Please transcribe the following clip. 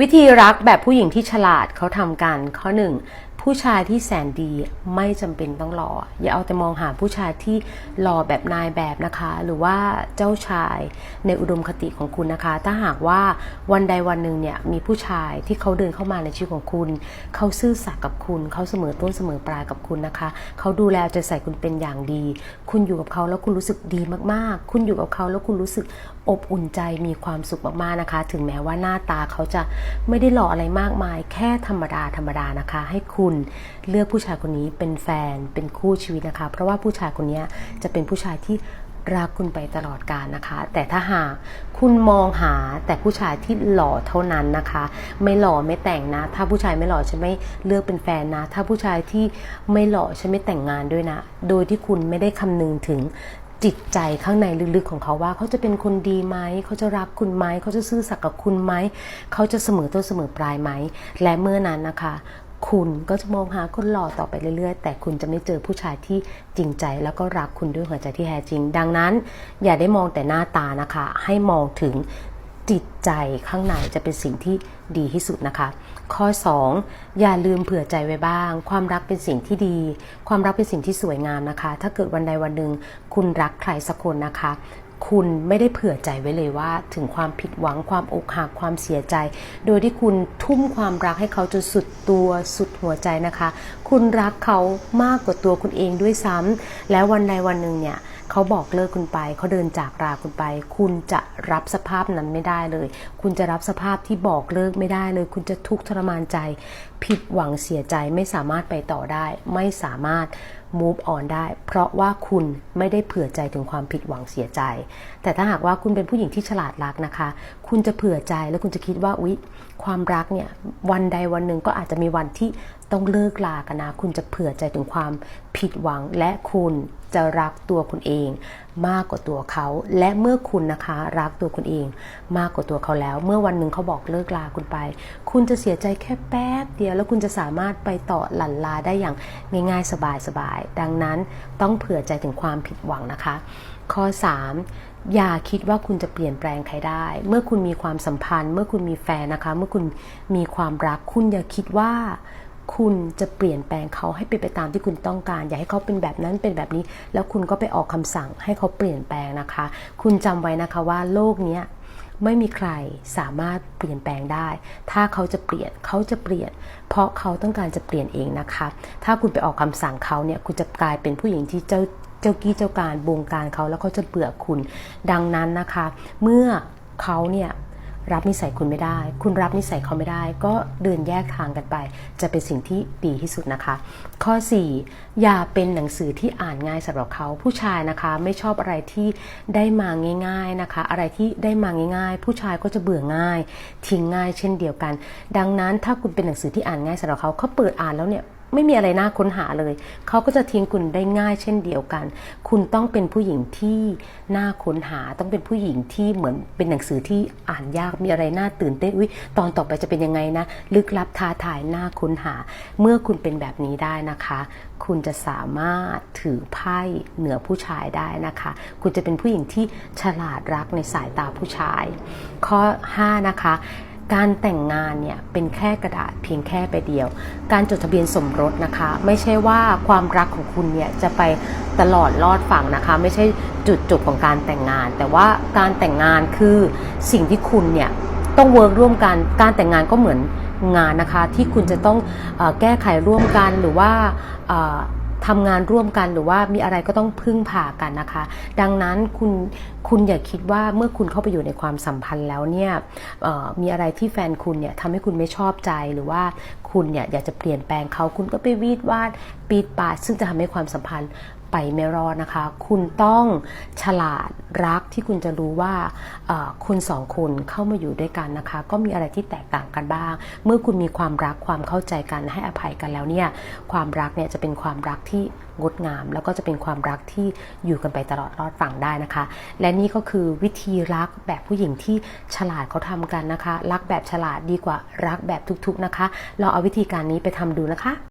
วิธีรักแบบผู้หญิงที่ฉลาดเขาทำกันข้อหนึ่ง ผู้ชายที่แสนดีไม่จำเป็นต้องหล่ออย่าเอาแต่มองหาผู้ชายที่หล่อแบบนายแบบนะคะ หรือว่าเจ้าชายในอุดมคติของคุณนะคะ ถ้าหากว่าวันใดวันหนึ่งเนี่ยมีผู้ชายที่เขาเดินเข้ามาในชีวิตของคุณ เขาซื่อสัตย์กับคุณ เขาเสมอต้นเสมอปลายกับคุณนะคะ เขาดูแลใจใส่คุณเป็นอย่างดี คุณอยู่กับเขาแล้วคุณรู้สึกดีมากๆ คุณอยู่กับเขาแล้วคุณรู้สึกอบอุ่นใจมีความสุขมากๆนะคะ ถึงแม้ว่าหน้าตาเขาจะไม่ได้หล่ออะไรมากมาย แค่ธรรมดาธรรมดานะคะ ให้คุณเลือกผู้ชายคนนี้เป็นแฟนเป็นคู่ชีวิตนะคะ เพราะว่าผู้ชายคนนี้จะเป็นผู้ชายที่รักคุณไปตลอดกาลนะคะ แต่ถ้าหากคุณมองหาแต่ผู้ชายที่หล่อเท่านั้นนะคะ ไม่หล่อไม่แต่งนะ ถ้าผู้ชายไม่หล่อฉันไม่เลือกเป็นแฟนนะ ถ้าผู้ชายที่ไม่หล่อฉันไม่แต่งงานด้วยนะ โดยที่คุณไม่ได้คำนึงถึงจิตใจข้างในลึกๆของเขาว่า เขาจะเป็นคนดีไหม เขาจะรักคุณไหม เขาจะซื่อสัตย์กับคุณไหม เขาจะเสมอต้นเสมอปลายไหม และเมื่อนั้นนะคะ คุณก็จะมองหาคนหล่อต่อไปเรื่อยๆ แต่คุณจะไม่เจอผู้ชายที่จริงใจแล้วก็รักคุณด้วยหัวใจที่แท้จริง ดังนั้น อย่าได้มองแต่หน้าตานะคะ ให้มองถึงจิตใจข้างในจะเป็นสิ่งที่ดีที่สุดนะคะ ข้อ 2 อย่าลืมเผื่อใจไว้บ้าง ความรักเป็นสิ่งที่ดี ความรักเป็นสิ่งที่สวยงามนะคะ ถ้าเกิดวันใดวันหนึ่งคุณรักใครสักคนนะคะ คุณไม่ได้เผื่อใจไว้เลยว่า ถึงความผิดหวังความอกหักความเสียใจ โดยที่คุณทุ่มความรักให้เขาจนสุดตัวสุดหัวใจนะคะ คุณรักเขามากกว่าตัวคุณเองด้วยซ้ำแล้ววันใดวันหนึ่งเนี่ยเขาบอกเลิกคุณไป เขาเดินจากราคุณไป คุณจะรับสภาพนั้นไม่ได้เลย คุณจะรับสภาพที่บอกเลิกไม่ได้เลย คุณจะทุกข์ทรมานใจ ผิดหวังเสียใจไม่สามารถไปต่อได้ ไม่สามารถ move on ได้ เพราะว่าคุณไม่ได้เผื่อใจถึงความผิดหวังเสียใจ แต่ถ้าหากว่าคุณเป็นผู้หญิงที่ฉลาดรักนะคะ คุณจะเผื่อใจแล้วคุณจะคิดว่าอุ๊ยความรักเนี่ยวันใดวันหนึ่งก็อาจจะมีวันที่ ต้องเลิกลากันนะ คุณจะเผื่อใจถึงความผิดหวัง และคุณจะรักตัวคุณเอง มากกว่าตัวเขา และเมื่อคุณนะคะ รักตัวคุณเอง มากกว่าตัวเขาแล้ว เมื่อวันหนึ่งเขาบอกเลิกลาคุณไป คุณจะเสียใจแค่แป๊บเดียว แล้วคุณจะสามารถไปต่อหลั่นลาได้อย่างง่ายๆสบายๆดังนั้นต้องเผื่อใจถึงความผิดหวังนะคะ ข้อ 3อย่าคิดว่าคุณจะเปลี่ยนแปลงใครได้ เมื่อคุณมีความสัมพันธ์ เมื่อคุณมีแฟนนะคะ เมื่อคุณมีความรัก คุณอย่าคิดว่า คุณจะเปลี่ยนแปลงเขาให้เป็นไปตามที่คุณต้องการ อย่าให้เขาเป็นแบบนั้นเป็นแบบนี้ แล้วคุณก็ไปออกคำสั่งให้เขาเปลี่ยนแปลงนะคะ คุณจำไว้นะคะว่าโลกนี้ไม่มีใครสามารถเปลี่ยนแปลงได้ ถ้าเขาจะเปลี่ยนเขาจะเปลี่ยน เพราะเขาต้องการจะเปลี่ยนเองนะคะ ถ้าคุณไปออกคำสั่งเขาเนี่ย คุณจะกลายเป็นผู้หญิงที่เจ้าเจ้ากี้เจ้าการบงการเขาแล้วเขาจะเบื่อคุณ ดังนั้นนะคะ เมื่อเขาเนี่ย รับนิสัยคุณไม่ได้ คุณรับนิสัยเขาไม่ได้ ก็เดินแยกทางกันไป จะเป็นสิ่งที่ดีที่สุดนะคะ ข้อ 4 อย่าเป็นหนังสือที่อ่านง่ายสำหรับเขาผู้ชายนะคะ ไม่ชอบอะไรที่ได้มาง่าย ๆนะคะ อะไรที่ได้มาง่าย ๆ ผู้ชายก็จะเบื่อง่าย ทิ้งง่ายเช่นเดียวกัน ดังนั้นถ้าคุณเป็นหนังสือที่อ่านง่ายสำหรับเขาเขาเปิดอ่านแล้วเนี่ย ไม่มีอะไรน่าค้นหาเลย เขาก็จะทิ้งคุณได้ง่ายเช่นเดียวกัน คุณต้องเป็นผู้หญิงที่น่าค้นหา ต้องเป็นผู้หญิงที่เหมือนเป็นหนังสือที่อ่านยาก มีอะไรน่าตื่นเต้น อุ๊ยตอนต่อไปจะเป็นยังไงนะ ลึกลับท้าทายน่าค้นหา เมื่อคุณเป็นแบบนี้ได้นะคะ คุณจะสามารถถือไพ่เหนือผู้ชายได้นะคะ คุณจะเป็นผู้หญิงที่ฉลาดรักในสายตาผู้ชาย ข้อ 5 นะคะ การแต่งงานเนี่ยเป็นแค่กระดาษเพียงแค่ใบเดียว การจดทะเบียนสมรสนะคะ ไม่ใช่ว่าความรักของคุณเนี่ยจะไปตลอดรอดฝั่งนะคะ ไม่ใช่จุดจบของการแต่งงาน แต่ว่าการแต่งงานคือสิ่งที่คุณเนี่ยต้องเวิร์กร่วมกันการแต่งงานก็เหมือนงานนะคะ ที่คุณจะต้องอแก้ไขร่วมกันหรือว่า ทำงานร่วมกันหรือว่ามีอะไรก็ต้องพึ่งพากันนะคะ ดังนั้นคุณคุณอย่าคิดว่าเมื่อคุณเข้าไปอยู่ในความสัมพันธ์แล้วเนี่ยมีอะไรที่แฟนคุณเนี่ยทำให้คุณไม่ชอบใจหรือว่าคุณเนี่ยอยากจะเปลี่ยนแปลงเขาคุณก็ไปวีดวาดปีดปาดซึ่งจะทำให้ความสัมพันธ์ ไปไม่รอดนะคะ คุณต้องฉลาดรักที่คุณจะรู้ว่าคุณสองคนเข้ามาอยู่ด้วยกันนะคะ ก็มีอะไรที่แตกต่างกันบ้าง เมื่อคุณมีความรักความเข้าใจกันให้อภัยกันแล้วเนี่ยความรักเนี่ยจะเป็นความรักที่งดงาม แล้วก็จะเป็นความรักที่อยู่กันไปตลอดรอดฝั่งได้นะคะ และนี่ก็คือวิธีรักแบบผู้หญิงที่ฉลาดเขาทำกันนะคะ รักแบบฉลาดดีกว่ารักแบบทุกๆนะคะลองเอาวิธีการนี้ไปทำดูนะคะ